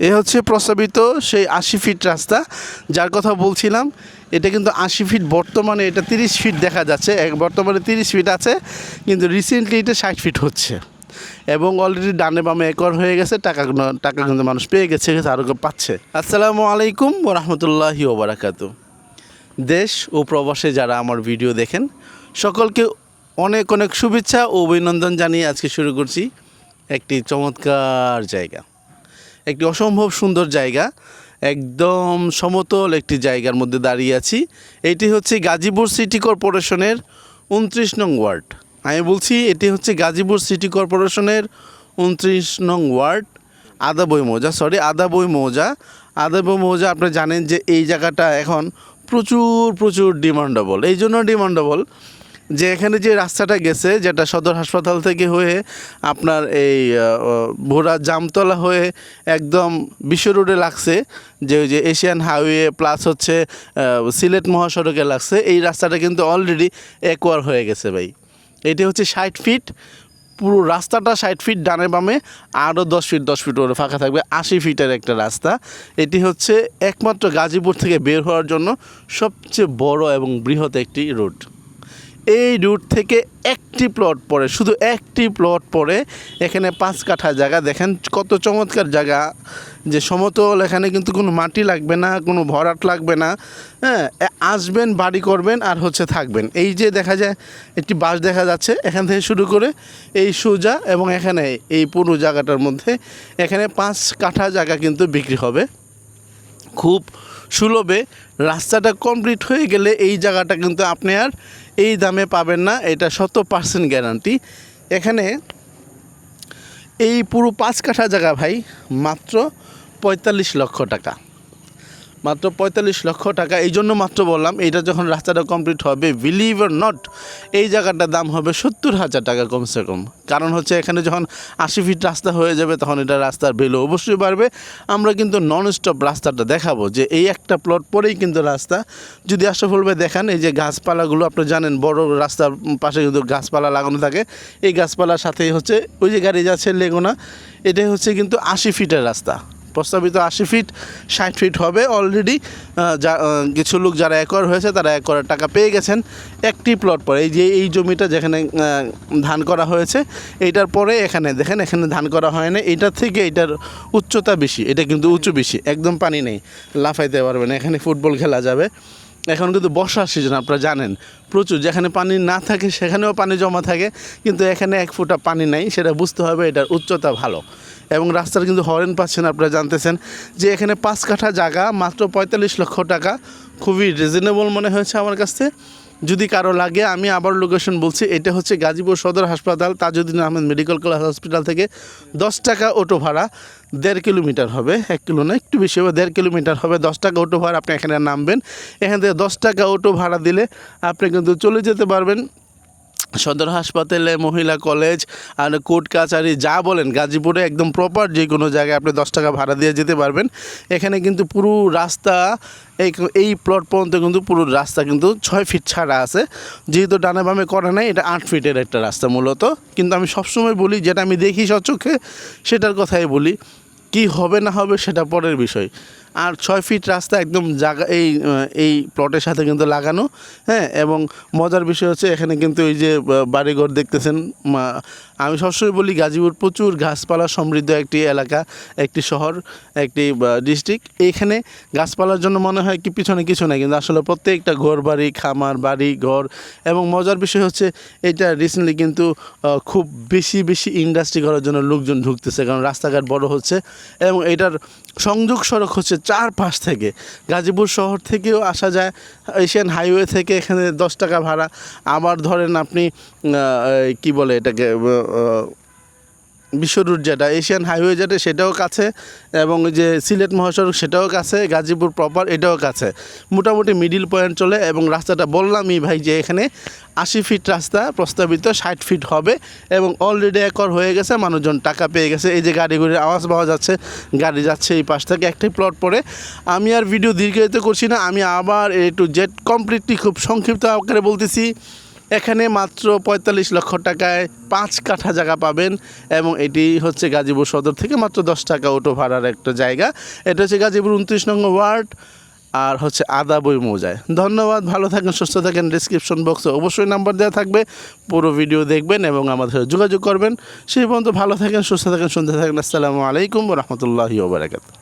এ হচ্ছে প্রস্তাবিত সেই আশি ফিট রাস্তা। যার কথা বলছিলাম, এটা কিন্তু আশি ফিট, বর্তমানে এটা তিরিশ ফিট দেখা যাচ্ছে। বর্তমানে তিরিশ ফিট আছে, কিন্তু রিসেন্টলি এটা ষাট ফিট হচ্ছে। এবং অলরেডি ডানে বামে একর হয়ে গেছে, টাকা টাকা কিন্তু মানুষ পেয়ে গেছে আরও পাচ্ছে। আসসালামু আলাইকুম ওরহমতুল্লাহি ওবরাকাতু দেশ ও প্রবাসে যারা আমার ভিডিও দেখেন, সকলকে অনেক অনেক শুভেচ্ছা ও অভিনন্দন জানিয়ে আজকে শুরু করছি একটি চমৎকার জায়গা। একটি অসম্ভব সুন্দর জায়গা, একদম সমতল একটি জায়গার মধ্যে দাঁড়িয়ে আছি। এটি হচ্ছে গাজীপুর সিটি কর্পোরেশনের উনত্রিশ নং ওয়ার্ড। আমি বলছি এটি হচ্ছে গাজীপুর সিটি কর্পোরেশনের উনত্রিশ নং ওয়ার্ড, আদাবই মৌজা সরি আদাবই মৌজা। আদাবই মৌজা আপনি জানেন যে এই জায়গাটা এখন প্রচুর প্রচুর ডিমান্ডেবল এই জন্য ডিমান্ডেবল যে এখানে যে রাস্তাটা গেছে, যেটা সদর হাসপাতাল থেকে হয়ে আপনার এই ভোরা জামতলা হয়ে একদম বিশ্ব রোডে লাগছে, যে যে এশিয়ান হাইওয়ে প্লাস হচ্ছে সিলেট মহাসড়কে লাগছে, এই রাস্তাটা কিন্তু অলরেডি একোয়ার হয়ে গেছে ভাই। এটি হচ্ছে ষাট ফিট পুরো রাস্তাটা ষাট ফিট ডানে বামে, আরও দশ ফিট দশ ফিট ওরে ফাঁকা থাকবে, আশি ফিটের একটা রাস্তা। এটি হচ্ছে একমাত্র গাজীপুর থেকে বের হওয়ার জন্য সবচেয়ে বড় এবং বৃহৎ একটি রুট এই রুট থেকে একটি প্লট পড়ে, শুধু একটি প্লট পড়ে। এখানে পাঁচ কাঠা জায়গা, দেখেন কত চমৎকার জায়গা। যে সমতল, এখানে কিন্তু কোনো মাটি লাগবে না, কোনো ভরাট লাগবে না। হ্যাঁ আসবেন, বাড়ি করবেন আর হচ্ছে থাকবেন। এই যে দেখা যায়, একটি বাস দেখা যাচ্ছে, এখান থেকে শুরু করে এই সোজা এবং এখানে এই পুরো জায়গাটার মধ্যে এখানে পাঁচ কাঠা জায়গা কিন্তু বিক্রি হবে। খুব সুলভে রাস্তাটা কমপ্লিট হয়ে গেলে এই জায়গাটা কিন্তু আপনি আর এই দামে পাবেন না, এটা শত পার্সেন্ট গ্যারান্টি এখানে এই পুরো পাঁচ কাঠা জায়গা ভাই, মাত্র পঁয়তাল্লিশ লক্ষ টাকা। মাত্র পঁয়তাল্লিশ লক্ষ টাকা। এই জন্য মাত্র বললাম, এইটা যখন রাস্তাটা কমপ্লিট হবে বিলিভ আর নট এই জায়গাটার দাম হবে সত্তর হাজার টাকা কমসে কম। কারণ হচ্ছে এখানে যখন আশি ফিট রাস্তা হয়ে যাবে, তখন এটা রাস্তার ভ্যালু অবশ্যই বাড়বে। আমরা কিন্তু নন স্টপ রাস্তাটা দেখাবো যে এই একটা প্লট পরেই কিন্তু রাস্তা। যদি আশরাফুল ভাই দেখান, এই যে গাছপালাগুলো আপনি জানেন, বড় রাস্তার পাশে কিন্তু গাছপালা লাগানো থাকে। এই গাছপালার সাথেই হচ্ছে, ওই যে গাড়ি যাচ্ছে লেগুনা, এটাই হচ্ছে কিন্তু আশি ফিটের রাস্তা। প্রস্তাবিত আশি ফিট, ষাট ফিট হবে অলরেডি যা কিছু লোক যারা একর হয়েছে, তারা একর টাকা পেয়ে গেছেন একটি প্লট পরে। এই যে, এই জমিটা যেখানে ধান করা হয়েছে, এইটার পরে এখানে, দেখেন, এখানে ধান করা হয় না। এটার থেকে এটার উচ্চতা বেশি, এটা কিন্তু উঁচু বেশি, একদম পানি নেই, লাফাইতে পারবেন এখানে ফুটবল খেলা যাবে। এখন কিন্তু বর্ষার সিজন আপনারা জানেন, প্রচুর, যেখানে পানি না থাকে, সেখানেও পানি জমা থাকে, কিন্তু এখানে এক ফুটা পানি নাই, সেটা বুঝতে হবে, এটার উচ্চতা ভালো। এবং রাস্তার কিন্তু হরেন পাচ্ছেন, আপনারা জানতেছেন যে এখানে পাঁচ কাঠা জায়গা, মাত্র পঁয়তাল্লিশ লক্ষ টাকা। খুবই রিজনেবল মনে হয়েছে আমার কাছে যদি কারও লাগে, আমি আবার লোকেশন বলছি, এটা হচ্ছে গাজীপুর সদর হাসপাতাল, Tajuddin Ahmed medical college hospital থেকে দশ টাকা অটো ভাড়া, দেড় কিলোমিটার হবে, এক কিলো না, একটু বেশি হবে, দেড় কিলোমিটার হবে, দশ টাকা অটো ভাড়া, আপনি এখানে নামবেন। এখান থেকে দশ টাকা অটো ভাড়া দিলে আপনি কিন্তু চলে যেতে পারবেন। সদর হাসপাতালে, মহিলা কলেজ আর কোর্ট কাছারি যা বলেন গাজীপুরে একদম প্রপার যে কোনো জায়গায় আপনি দশ টাকা ভাড়া দিয়ে যেতে পারবেন। এখানে কিন্তু পুরো রাস্তা, এই এই প্লট পর্যন্ত কিন্তু পুরো রাস্তা কিন্তু ছয় ফিট ছাড়া আছে। যেহেতু ডানে বামে করা নাই, এটা আট ফিটের একটা রাস্তা মূলত। কিন্তু আমি সবসময় বলি, যেটা আমি দেখি সচক্ষে, সেটার কথাই বলি। কি হবে না হবে সেটা পরের বিষয়। আর ছয় ফিট রাস্তা একদম জায়গা এই এই প্লটের সাথে কিন্তু লাগানো হ্যাঁ? এবং মজার বিষয় হচ্ছে এখানে কিন্তু এই যে বাড়িঘর দেখতেছেন আমি সবসময় বলি গাজীপুর প্রচুর গাছপালা সমৃদ্ধ একটি এলাকা, একটি শহর, একটি ডিস্ট্রিক্ট এইখানে গাছপালার জন্য মনে হয় কি পিছনে কিছু নাই, কিন্তু আসলে প্রত্যেকটা ঘর বাড়ি, খামার, বাড়ি, ঘর, এবং মজার বিষয় হচ্ছে এটা রিসেন্টলি কিন্তু খুব বেশি বেশি ইন্ডাস্ট্রি করার জন্য লোকজন ঢুকতেছে, কারণ রাস্তাঘাট বড় হচ্ছে, এবং এটার সংযোগ সড়ক হচ্ছে চার পাশ থেকে, গাজীপুর শহর থেকেও আসা যায়, এশিয়ান হাইওয়ে থেকে এখানে দশ টাকা ভাড়া। আবার ধরেন আপনি কি বলে এটাকে বিশ্ব রুট যেটা এশিয়ান হাইওয়ে যেটা, সেটাও কাছে। এবং যে সিলেট মহাসড়ক, সেটাও কাছে। গাজীপুর প্রপার এটাও কাছে। মোটামুটি মিডিল পয়েন্ট চলে এবং রাস্তাটা বললামই ভাই যে এখানে আশি ফিট রাস্তা, প্রস্তাবিত ষাট ফিট হবে এবং অলরেডি একর হয়ে গেছে, মানুষজন টাকা পেয়ে গেছে। এই যে গাড়িগুলির আওয়াজ পাওয়া যাচ্ছে, গাড়ি যাচ্ছে এই পাশ থেকে একটাই প্লট পরে আমি আর ভিডিও দীর্ঘায়িত করছি না, আমি আবার এ টু জেড কমপ্লিটলি খুব সংক্ষিপ্ত আকারে বলতেছি। এখানে মাত্র পঁয়তাল্লিশ লক্ষ টাকায় পাঁচ কাঠা জায়গা পাবেন এবং এটি হচ্ছে গাজীপুর সদর থেকে মাত্র দশ টাকা অটো ভাড়ার একটা জায়গা। এটা হচ্ছে গাজীপুর উনত্রিশ নম্বর ওয়ার্ড আর হচ্ছে আদা বই মৌজায়। ধন্যবাদ, ভালো থাকেন, সুস্থ থাকেন ডিসক্রিপশন বক্সে অবশ্যই নাম্বার দেওয়া থাকবে। পুরো ভিডিও দেখবেন এবং আমাদের যোগাযোগ করবেন। সেই পর্যন্ত ভালো থাকেন, সুস্থ থাকেন শুনতে থাকেন। আসসালামু আলাইকুম রহমতুল্লাহি ওবরাকাত